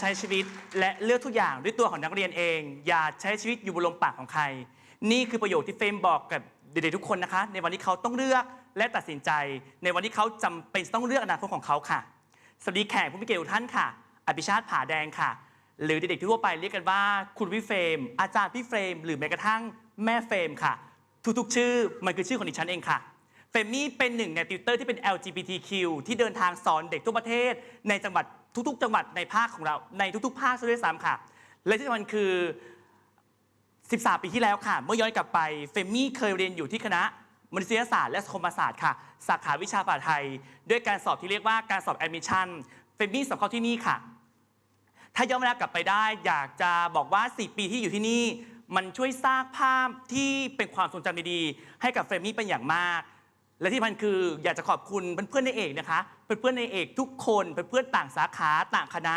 ใช้ชีวิต และเลือกทุกอย่างด้วยตัวของนักเรียนเอง อย่าใช้ชีวิตอยู่บนลมปากของใคร นี่คือประโยคที่เฟรมบอกกับเด็กๆทุกคนนะคะ ในวันที่เขาต้องเลือกและตัดสินใจ ในวันที่เขาจำเป็นต้องเลือกอนาคตของเขาค่ะสวัสดีแขกผู้มีเกียรติทุกท่านค่ะ อภิชาติผาแดงค่ะ หรือเด็กๆทั่วไปเรียกกันว่า คุณพี่เฟรม อาจารย์พี่เฟรม หรือแม้กระทั่งแม่เฟรมค่ะ ทุกๆ ชื่อมันคือชื่อของดิฉันเองค่ะเฟมมี่เป็นหนึ่งในติวเตอร์ที่เป็น LGBTQ ที่เดินทางสอนเด็กทั่วประเทศในจังหวัด ทุกๆ จังหวัดในภาคของเราในทุกๆ ภาคซะด้วยซ้ำค่ะ และที่สำคัญคือ 13 ปีที่แล้วค่ะ เมื่อย้อนกลับไปเฟมมี่เคยเรียนอยู่ที่คณะมนุษยศาสตร์และสังคมศาสตร์ค่ะ สาขาวิชาภาษาไทย ด้วยการสอบที่เรียกว่าการสอบแอดมิชชั่นเฟมมี่สอบเข้าที่นี่ค่ะ ถ้าย้อนเวลากลับไปได้ อยากจะบอกว่า 4 ปีที่อยู่ที่นี่ มันช่วยสร้างภาพที่เป็นความทรงจำดีๆให้กับเฟมมี่เป็นอย่างมาก และที่มันคืออยากจะขอบคุณเพื่อนๆในเอกนะคะ เพื่อนๆในเอกทุกคนเพื่อนๆต่างสาขาต่างคณะ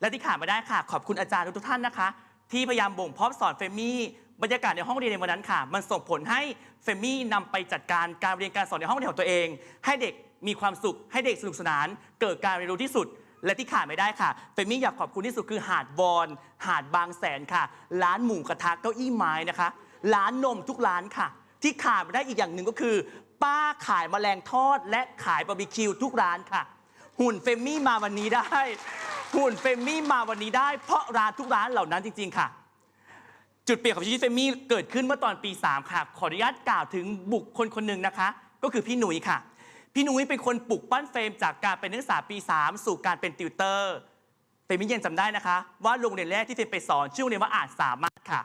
และที่ขาดไม่ได้ค่ะ ขอบคุณอาจารย์ทุกท่านนะคะ ที่พยายามบ่มเพาะสอนเฟมี่บรรยากาศในห้องเรียนในวันนั้นค่ะ มันส่งผลให้เฟมี่นำไปจัดการการเรียนการสอนในห้องเรียนของตัวเอง ให้เด็กมีความสุข ให้เด็กสนุกสนาน เกิดการเรียนรู้ที่สุด และที่ขาดไม่ได้ค่ะเฟมี่อยากขอบคุณที่สุดคือหาดวอนหาดบางแสนค่ะ ร้านหมูกระทะเก้าอี้ไม้นะคะ ร้านนมทุกร้านค่ะ ที่ขาดไม่ได้อีกอย่างหนึ่งก็คือ ป้าขายแมลงทอด และขายบาร์บีคิวทุกร้านค่ะ หุ่นเฟมมี่มาวันนี้ได้ หุ่นเฟมมี่มาวันนี้ได้ เพราะร้านทุกร้านเหล่านั้นจริง ๆ ค่ะ จุดเปลี่ยนของชีวิตเฟมมี่เกิดขึ้นเมื่อตอนปี 3 ค่ะ ขออนุญาตกล่าวถึงบุคคลคนหนึ่งนะคะ ก็คือพี่หนุ่ยค่ะ พี่หนุ่ยเป็นคนปลุกปั้นเฟรมจากการเป็นนักศึกษาปี 3 สู่การเป็นติวเตอร์เฟรมยังจำได้นะคะ ว่าโรงเรียนแรกที่เฟมไปสอนชื่อโรงเรียนว่าอาจสามารถค่ะ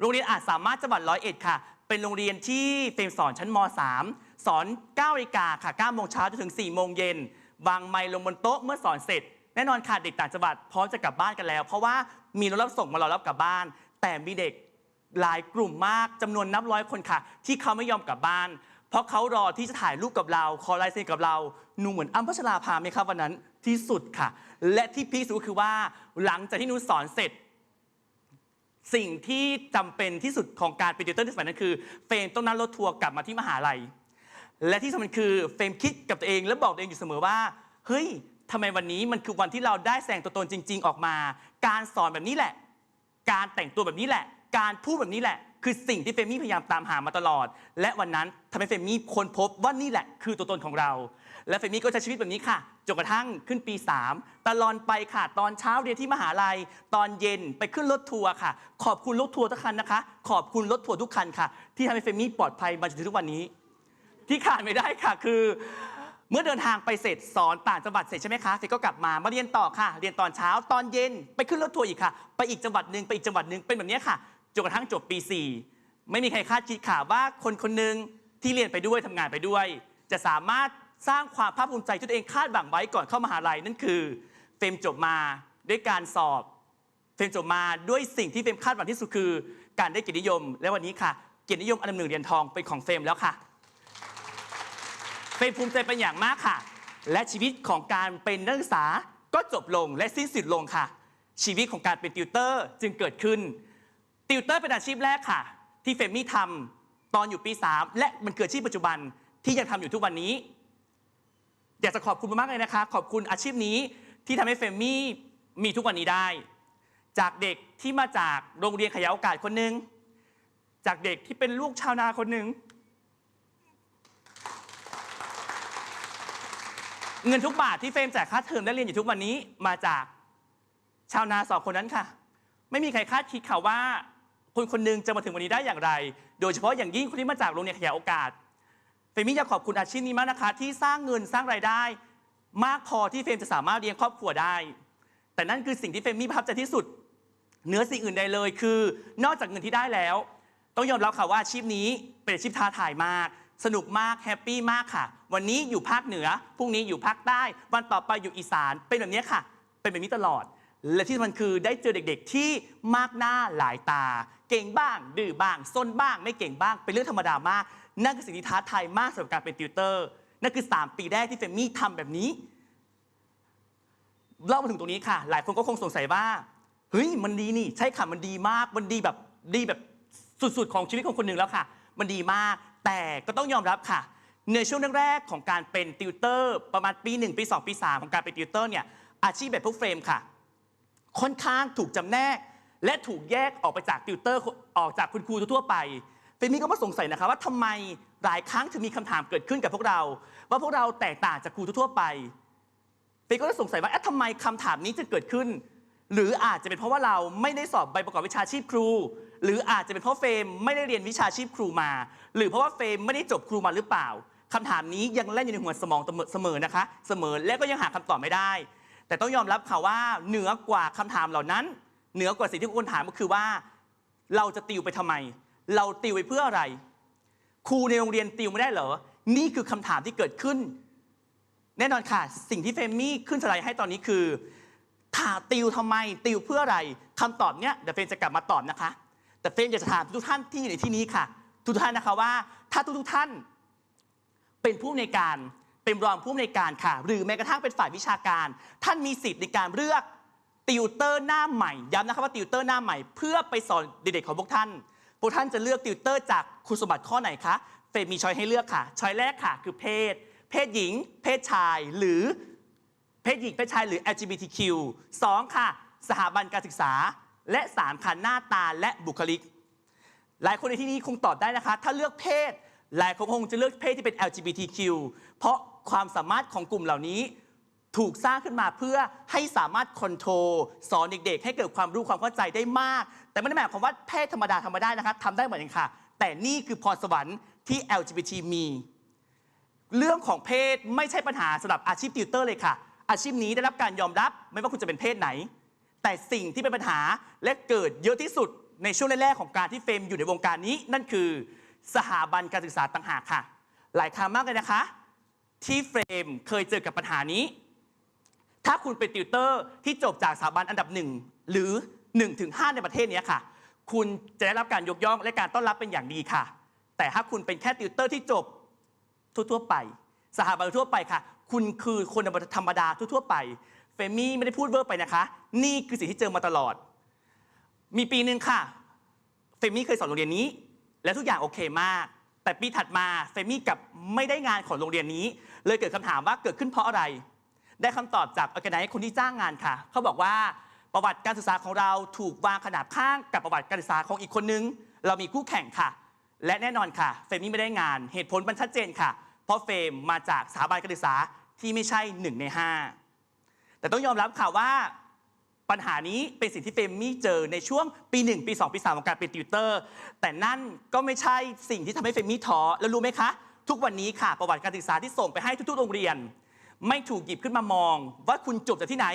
โรงเรียนอาจสามารถจังหวัดร้อยเอ็ดค่ะ เป็นโรงเรียนที่เฟมสอนชั้นม 3 สอน9นาฬิกาค่ะ9โมงเช้าจนถึง4โมงเย็นวางไมค์ลงบนโต๊ะเมื่อสอนเสร็จ แน่นอนค่ะเด็กต่างจังหวัดพร้อมจะกลับบ้านกันแล้ว เพราะว่ามีรถรับส่งมารอรับกลับบ้าน แต่มีเด็กหลายกลุ่มมากจำนวนนับร้อยคนค่ะ ที่เขาไม่ยอมกลับบ้าน เพราะเขารอที่จะถ่ายรูปกับเรา ขอลายเซ็นกับเราหนูเหมือนอ้ำพัชราภาไหมครับวันนั้นที่สุดค่ะ และที่พีคสุดก็คือว่าหลังจากที่หนูสอนเสร็จ สิ่งที่จำเป็นที่สุดของการเป็นติวเตอร์ในสมัยนั้นคือเฟรมต้องนั่งรถทัวร์กลับมาที่มหาลัย และที่สำคัญคือเฟรมคิดกับตัวเองและบอกตัวเองอยู่เสมอว่า เฮ้ยทำไมวันนี้มันคือวันที่เราได้แสดงตัวตนจริง ๆ ออกมา การสอนแบบนี้แหละ การแต่งตัวแบบนี้แหละ การพูดแบบนี้แหละ คือสิ่งที่เฟมมี่พยายามตามหามาตลอด และวันนั้นทำให้เฟมมี่ค้นพบว่านี่แหละ คือตัวตนของเรา และเฟมมี่ก็ใช้ชีวิตแบบนี้ค่ะจนกระทั่งขึ้นปี 3 ตลอดไปค่ะ ตอนเช้าเรียนที่มหาลัย ตอนเย็นไปขึ้นรถทัวร์ค่ะ ขอบคุณรถทัวร์ทุกคันนะคะ ขอบคุณรถทัวร์ทุกคันค่ะ ที่ทำให้เฟมมี่ปลอดภัยมาจนถึงทุกวันนี้ ที่ขาดไม่ได้ค่ะ คือ เมื่อเดินทางไปเสร็จสอนต่างจังหวัดเสร็จใช่ไหมคะเสร็จก็กลับมามาเรียนต่อค่ะ เรียนตอนเช้าตอนเย็นไปขึ้นรถทัวร์อีกค่ะ ไปอีกจังหวัดหนึ่งไปอีกจังหวัดหนึ่งเป็นแบบนี้ค่ะจนกระทั่งจบปี 4 ไม่มีใครคาดคิดค่ะว่าคนคนหนึ่งที่เรียนไปด้วยทำงานไปด้วย จะสามารถสร้างความภาคภูมิใจที่ตัวเองคาดหวังไว้ก่อนเข้ามหาลัยนั่นคือเฟรมจบมาด้วยการสอบเฟรมจบมาด้วยสิ่งที่เฟรมคาดหวังที่สุดคือ การได้เกียรตินิยม และวันนี้ค่ะ เกียรตินิยมอันดับหนึ่งเหรียญทองเป็นของเฟรมแล้วค่ะ เป็นภูมิใจเป็นอย่างมากค่ะ และชีวิตของการเป็นนักศึกษาก็จบลงและสิ้นสุดลงค่ะ ชีวิตของการเป็นติวเตอร์จึงเกิดขึ้น ติวเตอร์เป็นอาชีพแรกค่ะ ที่เฟมมี่ทำตอนอยู่ปี 3 และมันเกิดชีพปัจจุบันที่ยังทำอยู่ทุกวันนี้ อยากจะขอบคุณมากเลยนะคะ ขอบคุณอาชีพนี้ที่ทำให้เฟมมี่มีทุกวันนี้ได้ จากเด็กที่มาจากโรงเรียนขยายโอกาสคนหนึ่งจากเด็กที่เป็นลูกชาวนาคนหนึ่ง เงินทุกบาทที่เฟรมจ่ายค่าเทอมและเรียนอยู่ทุกวันนี้มาจากชาวนาสองคนนั้นค่ะ ไม่มีใครคาดคิดค่ะว่าคนคนหนึงจะมาถึงวันนี้ได้อย่างไร โดยเฉพาะอย่างยิ่งคนที่มาจากโรงเรียนขยายโอกาสเฟรมมี่อยากขอบคุณอาชีพนี้มากนะคะ ที่สร้างเงินสร้างรายได้ มากพอที่เฟรมจะสามารถเลี้ยงครอบครัวได้ แต่นั่นคือสิ่งที่เฟรมมี่ประทับใจที่สุดเหนือสิ่งอื่นใดเลยคือนอกจากเงินที่ได้แล้ว ต้องยอมรับค่ะว่าอาชีพนี้เป็นอาชีพท้าทายมาก สนุกมากแฮปปี้มากค่ะ วันนี้อยู่ภาคเหนือพรุ่งนี้อยู่ภาคใต้ วันต่อไปอยู่อีสานเป็นแบบนี้ค่ะ เป็นแบบนี้ตลอด และที่สำคัญคือได้เจอเด็กๆ ที่มากหน้าหลายตา เก่งบ้าง ดื้อบ้างซนบ้าง ไม่เก่งบ้างเป็นเรื่องธรรมดามาก นั่นคือสิ่งที่ท้าทายมากสำหรับการเป็นติวเตอร์ นั่นคือ 3 ปีแรกที่เฟมมี่ทำแบบนี้เล่ามาถึงตรงนี้ค่ะ หลายคนก็คงสงสัยว่าเฮ้ยมันดีนี่ ใช่ค่ะมันดีมาก มันดีแบบดีแบบสุดๆ ของชีวิตของคนหนึ่งแล้วค่ะ มันดีมาก แต่ก็ต้องยอมรับค่ะ ในช่วงแรกๆของการเป็นติวเตอร์ประมาณปี 1 ปี 2 ปี 3 ของการเป็นติวเตอร์เนี่ยอาชีพแบบพวกเฟรมค่ะ ค่อนข้างถูกจำแนก และถูกแยกออกไปจากติวเตอร์ออกจากคุณครูทั่วไปเฟรมมี่ก็มาสงสัยนะคะว่าทำไมหลายครั้งถึงมีคำถามเกิดขึ้นกับพวกเรา ว่าพวกเราแตกต่างจากครูทั่วไปเฟย์ก็เลยสงสัยว่าเอ๊ะทำไมคำถามนี้จะเกิดขึ้น หรืออาจจะเป็นเพราะว่าเราไม่ได้สอบใบประกอบวิชาชีพครู หรืออาจจะเป็นเพราะเฟรมไม่ได้เรียนวิชาชีพครูมา หรือเพราะว่าเฟรมไม่ได้จบครูมาหรือเปล่าคำถามนี้ยังเล่นอยู่ในหัวสมองเสมอนะคะ เสมอและก็ยังหาคำตอบไม่ได้ แต่ต้องยอมรับค่ะว่าเหนือกว่าคำถามเหล่านั้น เหนือกว่าสิ่งที่คุณถามก็คือว่า เราจะติวไปทำไม เราติวไปเพื่ออะไร ครูในโรงเรียนติวไม่ได้เหรอ นี่คือคำถามที่เกิดขึ้น แน่นอนค่ะ สิ่งที่เฟมมี่ขึ้นสไลด์ให้ตอนนี้คือถาติวทำไมติวเพื่ออะไรคำตอบเนี้ยเดี๋ยวเฟมจะกลับมาตอบนะคะ แต่เฟรมอยากจะถามทุกท่านที่อยู่ในที่นี้ค่ะ ทุกท่านนะคะว่า ถ้าทุกๆท่าน เป็นผู้ในการเป็นรองผู้ในการค่ะ หรือแม้กระทั่งเป็นฝ่ายวิชาการ ท่านมีสิทธิ์ในการเลือกติวเตอร์หน้าใหม่ย้ำนะครับว่าติวเตอร์หน้าใหม่ เพื่อไปสอนเด็กๆของพวกท่านพวกท่านจะเลือกติวเตอร์จากคุณสมบัติข้อไหนคะเฟรมมีช้อยให้เลือกค่ะช้อยแรกค่ะ คือเพศ เพศหญิง เพศชายหรือเพศหญิงเพศชายหรือ LGBTQ 2 ค่ะ สถาบันการศึกษา และ3ค่ะหน้าตาและบุคลิก หลายคนในที่นี้คงตอบได้นะคะ ถ้าเลือกเพศ หลายคนคงจะเลือกเพศที่เป็น LGBTQ เพราะความสามารถของกลุ่มเหล่านี้ถูกสร้างขึ้นมาเพื่อให้สามารถคอนโทรลสอนเด็กๆ ให้เกิดความรู้ความเข้าใจได้มาก แต่ไม่ได้หมายความว่าเพศธรรมดาธรรมดานะคะทำได้เหมือนกันค่ะ แต่นี่คือพรสวรรค์ที่ LGBT มี เรื่องของเพศไม่ใช่ปัญหาสำหรับอาชีพติวเตอร์เลยค่ะ อาชีพนี้ได้รับการยอมรับไม่ว่าคุณจะเป็นเพศไหน แต่สิ่งที่เป็นปัญหาและเกิดเยอะที่สุดในช่วงแรกๆของการที่เฟรมอยู่ในวงการนี้ นั่นคือสถาบันการศึกษาต่างหากค่ะ หลายครั้งมากเลยนะคะ ที่เฟรมเคยเจอกับปัญหานี้ ถ้าคุณเป็นติวเตอร์ที่จบจากสถาบันอันดับหนึ่งหรือ1ถึง5ในประเทศนี้ค่ะ คุณจะได้รับการยกย่องและการต้อนรับเป็นอย่างดีค่ะ แต่ถ้าคุณเป็นแค่ติวเตอร์ที่จบทั่วๆไป สถาบันทั่วไปค่ะ คุณคือคนธรรมดาทั่วๆไป เฟมี่ไม่ได้พูดเวอร์ไปนะคะ นี่คือสิ่งที่เจอมาตลอด มีปีหนึ่งค่ะ เฟมี่เคยสอนโรงเรียนนี้ และทุกอย่างโอเคมาก แต่ปีถัดมาเฟมี่กับไม่ได้งานของโรงเรียนนี้ เลยเกิดคำถามว่าเกิดขึ้นเพราะอะไร ได้คำตอบจากอ r g a ไนคนที่จ้างงานค่ะ เขาบอกว่าประวัติการศึกษาของเราถูกวางขนาบข้างกับประวัติการศึกษาของอีกคนนึง เรามีคู่แข่งค่ะ และแน่นอนค่ะ เฟมี่ไม่ได้งานเหตุผลมันชัดเจนค่ะ เพราะเฟมมาจากสถาบันการศึกษาที่ไม่ใช่หนึ่งในห้า แต่ต้องยอมรับค่ะว่าปัญหานี้เป็นสิ่งที่เฟรมมี่เจอในช่วงปี 1 ปี 2 ปี 3 ของการเป็นติวเตอร์ แต่นั่นก็ไม่ใช่สิ่งที่ทำให้เฟรมมี่ท้อแล้วรู้ไหมคะ ทุกวันนี้ค่ะ ประวัติการศึกษาที่ส่งไปให้ทุกๆ โรงเรียน ไม่ถูกหยิบขึ้นมามอง ว่าคุณจบจากที่ไหน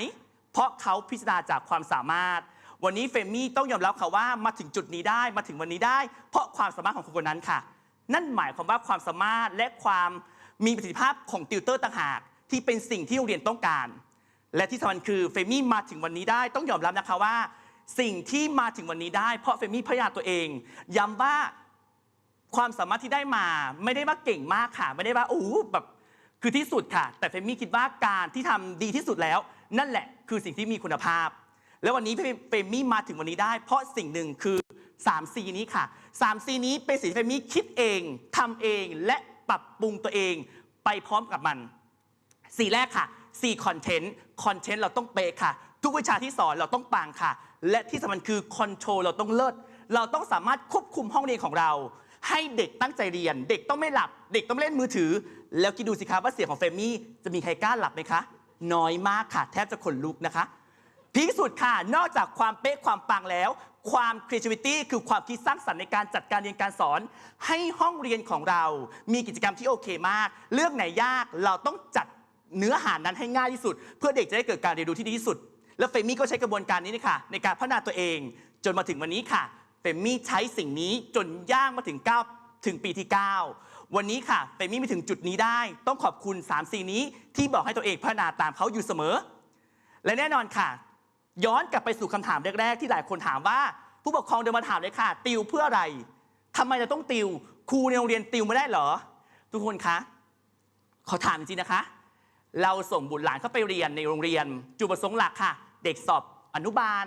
เพราะเขาพิจารณาจากความสามารถ วันนี้เฟรมมี่ต้องยอมรับค่ะว่ามาถึงจุดนี้ได้มาถึงวันนี้ได้ เพราะความสามารถของคนคนนั้นค่ะ นั่นหมายความว่าความสามารถและความมีประสิทธิภาพของติวเตอร์ต่างหากที่เป็นสิ่งที่โรงเรียนต้องการ และที่สำคัญคือเฟมี่มาถึงวันนี้ได้ต้องยอมรับนะคะว่า สิ่งที่มาถึงวันนี้ได้ เพราะเฟมี่พยายามตัวเองย้ำว่าความสามารถที่ได้มาไม่ได้ว่าเก่งมากค่ะ ไม่ได้ว่าโอ้แบบคือที่สุดค่ะ แต่เฟมี่คิดว่าการที่ทำดีที่สุดแล้ว นั่นแหละคือสิ่งที่มีคุณภาพ แล้ววันนี้เฟมี่มาถึงวันนี้ได้ เพราะสิ่งหนึ่งคือ 3 C นี้ค่ะ 3 C นี้เป็นสิ่งที่เฟมี่คิดเองทำเองและปรับปรุงตัวเองไปพร้อมกับมันสีแรกค่ะ สี่คอนเทนต์คอนเทนต์เราต้องเป๊ะค่ะ ทุกวิชาที่สอนเราต้องปังค่ะ และที่สำคัญคือคอนโทรลเราต้องเลิศเราต้องสามารถควบคุมห้องเรียนของเรา ให้เด็กตั้งใจเรียน เด็กต้องไม่หลับ เด็กต้องไม่เล่นมือถือ แล้วคิดดูสิคะว่าเสียงของเฟมมี่จะมีใครกล้าหลับไหมคะ น้อยมากค่ะ แทบจะขนลุกนะคะพีคสุดค่ะ นอกจากความเป๊ะความปังแล้ว ความ creativity คือความคิดสร้างสรรค์ในการจัดการเรียนการสอน ให้ห้องเรียนของเรา มีกิจกรรมที่โอเคมาก เรื่องไหนยากเราต้องจัด เนื้อหานั้นให้ง่ายที่สุด เพื่อเด็กจะได้เกิดการเรียนรู้ที่ดีที่สุด แล้วเฟมี่ก็ใช้กระบวนการนี้นะคะในการพัฒนาตัวเอง จนมาถึงวันนี้ค่ะเฟมี่ใช้สิ่งนี้จนย่างมาถึง 9 ถึงปีที่ 9 วันนี้ค่ะเฟมี่มาถึงจุดนี้ได้ ต้องขอบคุณ3สีนี้ที่บอกให้ตัวเองพัฒนาตามเขาอยู่เสมอ และแน่นอนค่ะ ย้อนกลับไปสู่คำถามแรก ๆ ที่หลายคนถามว่า ผู้ปกครองเดินมาถามเลยค่ะ ติวเพื่ออะไรทำไมเราต้องติวครูในโรงเรียนติวไม่ได้เหรอ ทุกคนคะขอถามจริงๆนะคะ เราส่งบุตรหลานเข้าไปเรียนในโรงเรียน จุดประสงค์หลักค่ะ เด็กสอบอนุบาล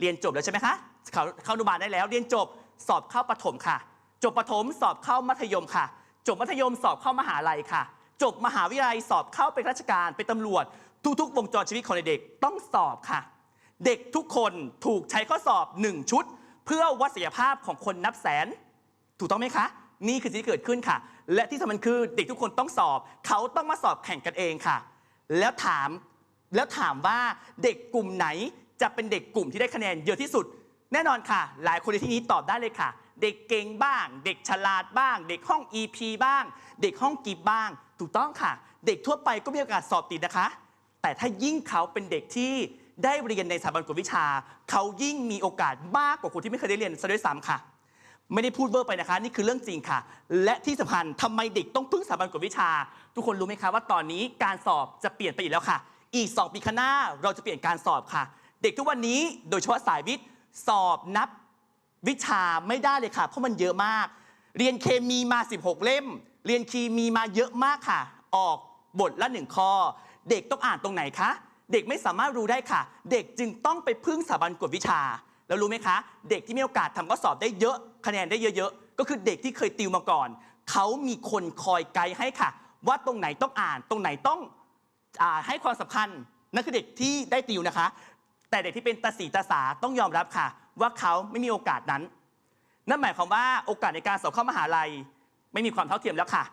เรียนจบแล้วใช่ไหมคะเขาเข้าอนุบาลได้แล้ว เรียนจบสอบเข้าประถมค่ะ จบประถมสอบเข้ามัธยมค่ะ จบมัธยมสอบเข้ามหาลัยค่ะ จบมหาวิทยาลัยสอบเข้าเป็นราชการเป็นตำรวจ ทุกๆ วงจรชีวิตของเด็กต้องสอบค่ะ เด็กทุกคนถูกใช้ข้อสอบ 1 ชุด เพื่อวัดศักยภาพของคนนับแสน ถูกต้องไหมคะ นี่คือสิ่งที่เกิดขึ้นค่ะ และที่สำคัญคือเด็กทุกคนต้องสอบ เขาต้องมาสอบแข่งกันเองค่ะ แล้วถามแล้วถามว่าเด็กกลุ่มไหนจะเป็นเด็กกลุ่มที่ได้คะแนนเยอะที่สุด แน่นอนค่ะ หลายคนในที่นี้ตอบได้เลยค่ะ เด็กเก่งบ้าง เด็กฉลาดบ้าง เด็กห้อง EP บ้าง เด็กห้องกีบบ้าง ถูกต้องค่ะ เด็กทั่วไปก็มีโอกาสสอบติดนะคะ แต่ถ้ายิ่งเขาเป็นเด็กที่ได้เรียนในสถาบันกวดวิชา เขายิ่งมีโอกาสมากกว่าคนที่ไม่เคยได้เรียนซะด้วยซ้ำค่ะ ไม่ได้พูดเวอร์ไปนะคะ นี่คือเรื่องจริงค่ะ และที่สำคัญทำไมเด็กต้องพึ่งสถาบันกวดวิชา ทุกคนรู้ไหมคะว่าตอนนี้การสอบจะเปลี่ยนไปอีกแล้วค่ะ อีก 2 ปีข้างหน้าเราจะเปลี่ยนการสอบค่ะ เด็กทุกวันนี้โดยเฉพาะสายวิทย์สอบนับวิชาไม่ได้เลยค่ะ เพราะมันเยอะมาก เรียนเคมีมา 16 เล่ม เรียนคีมีมาเยอะมากค่ะ ออกบทละหนึ่งข้อ เด็กต้องอ่านตรงไหนคะเด็กไม่สามารถรู้ได้ค่ะ เด็กจึงต้องไปพึ่งสถาบันกวดวิชา แล้วรู้ไหมคะ เด็กที่มีโอกาสทำข้อสอบได้เยอะคะแนนได้เยอะๆ ก็คือเด็กที่เคยติวมาก่อน เขามีคนคอยไกด์ให้ค่ะ ว่าตรงไหนต้องอ่านตรงไหนต้องอให้ความสำคัญนั่นคือเด็กที่ได้ติวนะคะ แต่เด็กที่เป็นตาสีตาสาต้องยอมรับค่ะ ว่าเขาไม่มีโอกาสนั้น นั่นหมายความว่าโอกาสในการสอบเข้ามหาลัย ไม่มีความเท่าเทียมแล้วค่ะ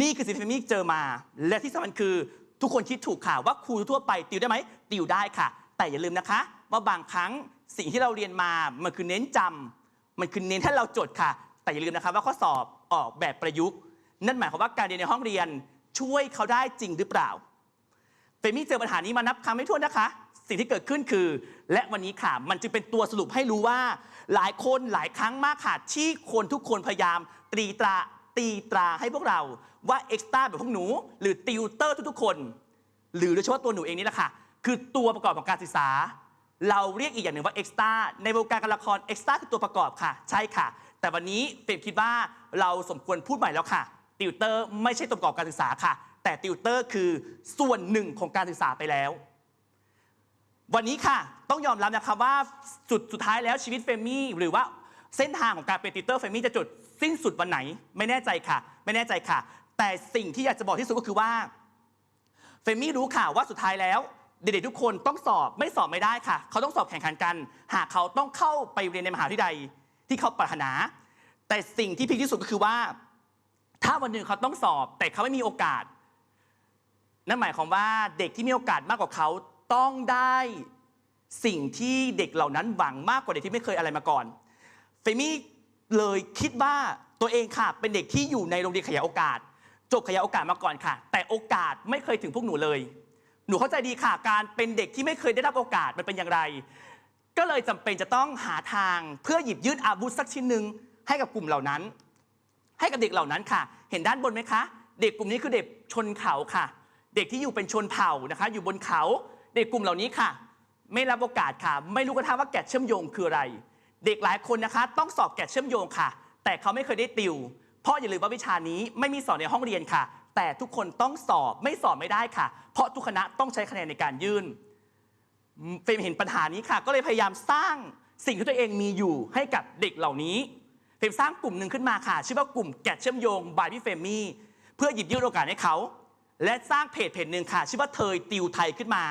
นี่คือสิ่งที่มิเจอมา และที่สำคัญคือทุกคนคิดถูกค่ะว่าครูทั่วไปติวได้ไหมติวได้ค่ะ แต่อย่าลืมนะคะ ว่าบางครั้ง สิ่งที่เราเรียนมามันคือเน้นจำมันคือเน้นให้เราจดค่ะ แต่อย่าลืมนะคะว่าข้อสอบออกแบบประยุกต์ นั่นหมายความว่าการเรียนในห้องเรียนช่วยเขาได้จริงหรือเปล่าเฟมี่เจอปัญหานี้มานับครั้งไม่ถ้วนนะคะ สิ่งที่เกิดขึ้นคือ และวันนี้ค่ะมันจึงเป็นตัวสรุปให้รู้ว่า หลายคนหลายครั้งมากค่ะที่คนทุกคนพยายามตรีตราตีตราให้พวกเราว่าเอ็กซ์ต้าแบบพวกหนู หรือติวเตอร์ทุกๆคน หรือโดยเฉพาะตัวหนูเองนี่แหละค่ะ คือตัวประกอบของการศึกษา เราเรียกอีกอย่างหนึ่งว่าเอ็กซ์ต้าในวงการการละครเอ็กซ์ต้าคือตัวประกอบค่ะ ใช่ค่ะ แต่วันนี้เฟรมคิดว่าเราสมควรพูดใหม่แล้วค่ะ ติวเตอร์ไม่ใช่ตัวประกอบการศึกษาค่ะ แต่ติวเตอร์คือส่วนหนึ่งของการศึกษาไปแล้ว วันนี้ค่ะ ต้องยอมรับนะคะว่าสุดสุดท้ายแล้วชีวิตเฟมมี่หรือว่าเส้นทางของการเป็นติวเตอร์เฟมมี่จะจุดสิ้นสุดวันไหน ไม่แน่ใจค่ะ ไม่แน่ใจค่ะ แต่สิ่งที่อยากจะบอกที่สุดก็คือว่าเฟมี่รู้ค่ะว่าสุดท้ายแล้ว เด็กๆทุกคนต้องสอบไม่สอบไม่ได้ค่ะ เขาต้องสอบแข่งขันกัน หากเขาต้องเข้าไปเรียนในมหาวิทยาลัยที่เขาปรารถนา แต่สิ่งที่พีคที่สุดก็คือว่า ถ้าวันหนึ่งเขาต้องสอบ แต่เขาไม่มีโอกาส นั่นหมายความว่าเด็กที่มีโอกาสมากกว่าเขาต้องได้สิ่งที่เด็กเหล่านั้นหวังมากกว่าเด็กที่ไม่เคยอะไรมาก่อนเฟมี่เลยคิดว่าตัวเองค่ะ เป็นเด็กที่อยู่ในโรงเรียนขยายโอกาส จบขยายโอกาสมาก่อนค่ะ แต่โอกาสไม่เคยถึงพวกหนูเลย หนูเข้าใจดีค่ะการเป็นเด็กที่ไม่เคยได้รับโอกาสมันเป็นอย่างไร ก็เลยจำเป็นจะต้องหาทางเพื่อหยิบยื่นอาวุธสักชิ้นหนึ่งให้กับกลุ่มเหล่านั้น ให้กับเด็กเหล่านั้นค่ะ เห็นด้านบนไหมคะ เด็กกลุ่มนี้คือเด็กชนเขาค่ะ เด็กที่อยู่เป็นชนเผ่านะคะ อยู่บนเขาเด็กกลุ่มเหล่านี้ค่ะ ไม่รับโอกาสค่ะ ไม่รู้กระทั่งว่าแกะเชื่อมโยงคืออะไร เด็กหลายคนนะคะ ต้องสอบแกะเชื่อมโยงค่ะ แต่เขาไม่เคยได้ติวเพราะอย่าลืมว่าวิชานี้ไม่มีสอนในห้องเรียนค่ะ แต่ทุกคนต้องสอบไม่สอบไม่ได้ค่ะ เพราะทุกคณะต้องใช้คะแนนในการยื่นเฟรมเห็นปัญหานี้ค่ะ ก็เลยพยายามสร้างสิ่งที่ตัวเองมีอยู่ให้กับเด็กเหล่านี้เฟรมสร้างกลุ่มหนึ่งขึ้นมาค่ะ ชื่อว่ากลุ่มแกะเชื่อมโยงบายพี่เฟรมมี่เพื่อหยิบยื่นโอกาสให้เขา และสร้างเพจเพจหนึ่งค่ะ ชื่อว่าเทยติวไทยขึ้นมา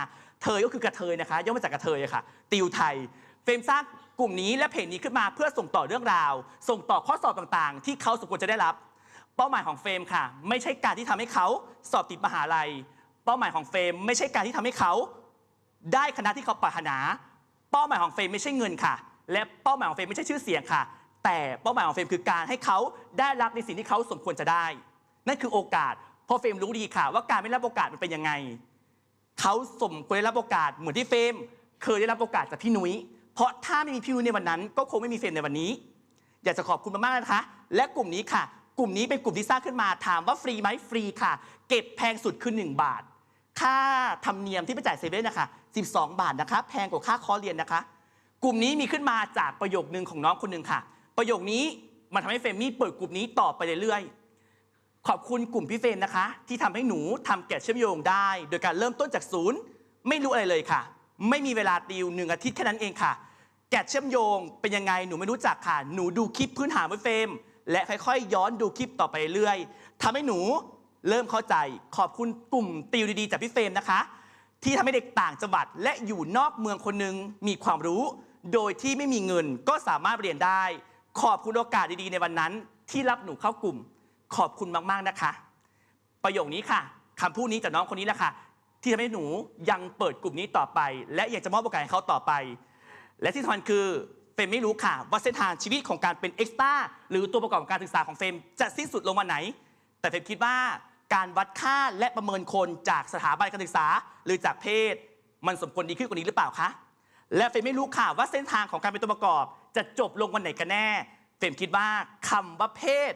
เทยก็คือกระเทยนะคะย่อมาจากกระเทยค่ะ ติวไทย เฟรมสร้างกลุ่มนี้และเพจนี้ขึ้นมาเพื่อส่งต่อเรื่องราว ส่งต่อข้อสอบต่างๆ ที่เขาสมควรจะได้รับ เป้าหมายของเฟรมค่ะ ไม่ใช่การที่ทำให้เขาสอบติดมหาลัย เป้าหมายของเฟรมไม่ใช่การที่ทำให้เขา ได้คณะที่เขาปรารถนา เป้าหมายของเฟรมไม่ใช่เงินค่ะ และเป้าหมายของเฟรมไม่ใช่ชื่อเสียงค่ะ แต่เป้าหมายของเฟรมคือการให้เขาได้รับในสิ่งที่เขาสมควรจะได้ นั่นคือโอกาสเพราะเฟรมรู้ดีค่ะ ว่าการไม่รับโอกาสมันเป็นยังไงเขาสมควรได้รับโอกาสเหมือนที่เฟรมเคยได้รับโอกาสจากพี่นุ้ยเพราะถ้าไม่มีพี่นุ้ยในวันนั้น ก็คงไม่มีเฟรมในวันนี้ อยากจะขอบคุณมากๆนะคะ และกลุ่มนี้ค่ะ กลุ่มนี้เป็นกลุ่มที่สร้างขึ้นมาถามว่าฟรีไหมฟรีค่ะ เก็บแพงสุดคือ 1 บาท ค่าธรรมเนียมที่ไปจ่ายเซเว่นนะคะ12 บาทนะคะ แพงกว่าค่าคอร์สเรียนนะคะ กลุ่มนี้มีขึ้นมาจากประโยคนึงของน้องคนหนึ่งค่ะ ประโยคนี้มันทำให้เฟรมมี่เปิดกลุ่มนี้ต่อไปเรื่อยๆขอบคุณกลุ่มพี่เฟรมนะคะ ที่ทำให้หนูทำแกะเชื่อมโยงได้ โดยการเริ่มต้นจากศูนย์ไม่รู้อะไรเลยค่ะ ไม่มีเวลาติวหนึ่งอาทิตย์แค่นั้นเองค่ะ แกะเชื่อมโยงเป็นยังไงหนูไม่รู้จักค่ะ หนูดูคลิปพื้นฐานไว้เฟรม และค่อยๆ ย้อนดูคลิปต่อไปเรื่อยทำให้หนูเริ่มเข้าใจขอบคุณกลุ่มติวดีๆจากพี่เฟรมนะคะ ที่ทำให้เด็กต่างจังหวัด และอยู่นอกเมืองคนหนึงมีความรู้ โดยที่ไม่มีเงินก็สามารถเรียนได้ ขอบคุณโอกาสดีๆในวันนั้น ที่รับหนูเข้ากลุ่ม ขอบคุณมากๆนะคะ ประโยคนี้ค่ะคำพูดนี้จากน้องคนนี้แหละค่ะ ที่ทำให้หนูยังเปิดกลุ่มนี้ต่อไป และอยากจะมอบโอกาสให้เขาต่อไป และที่สำคัญคือ เฟมไม่รู้ค่ะว่าเส้นทางชีวิตของการเป็นเอ็กซ์ต้าหรือตัวประกอบการศึกษาของเฟมจะสิ้นสุดลงวันไหน แต่เฟมคิดว่าการวัดค่าและประเมินคนจากสถาบันการศึกษา หรือจากเพศ มันสมควรดีขึ้นกว่านี้หรือเปล่าคะและเฟมไม่รู้ค่ะว่าเส้นทางของการเป็นตัวประกอบ จะจบลงวันไหนกันแน่ เฟมคิดว่าคำว่าเพศ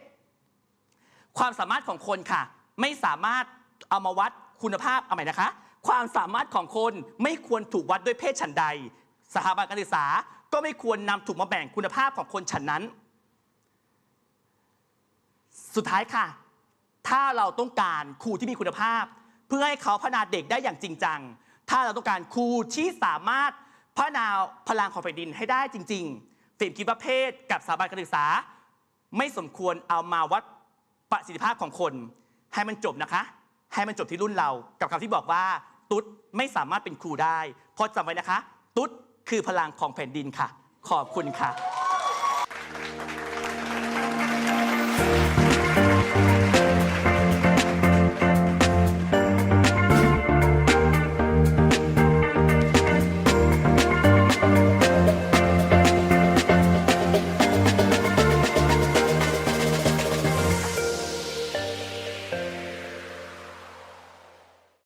ความสามารถของคนค่ะ ไม่สามารถเอามาวัดคุณภาพเอาใหม่นะคะ ความสามารถของคนไม่ควรถูกวัดด้วยเพศฉันใด สถาบันการศึกษา ก็ไม่ควรนำถูกมาแบ่งคุณภาพของคนฉันนั้น สุดท้ายค่ะ ถ้าเราต้องการครูที่มีคุณภาพ เพื่อให้เขาพัฒนาเด็กได้อย่างจริงจัง ถ้าเราต้องการครูที่สามารถพัฒนาพลังของแผ่นดินให้ได้จริงๆฟิล์มคิดว่าเพศกับสถาบันการศึกษา ไม่สมควรเอามาวัดประสิทธิภาพของคน ให้มันจบนะคะ ให้มันจบที่รุ่นเรา กับคำที่บอกว่า ตุ๊ดไม่สามารถเป็นครูได้ เพราะจำไว้นะคะ ตุ๊ด คือพลังของแผ่นดินค่ะ ขอบคุณค่ะ